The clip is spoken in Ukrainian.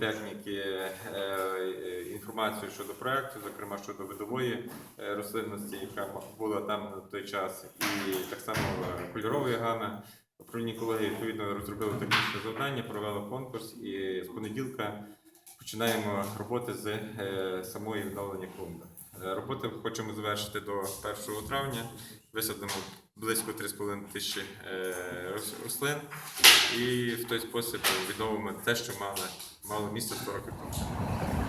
політехніки е, е, інформацію щодо проекту, зокрема щодо видової е, рослинності, яка була там на той час, і так само кольорової гами. Управління екології відповідно розробило технічне завдання, провело конкурс і з понеділка починаємо роботи з самої відновлення клумби. Роботи хочемо завершити до 1 травня. Висадимо близько 3,5 тисячі рослин і в той спосіб відновимо те, що мали, мало місце 40 років тому.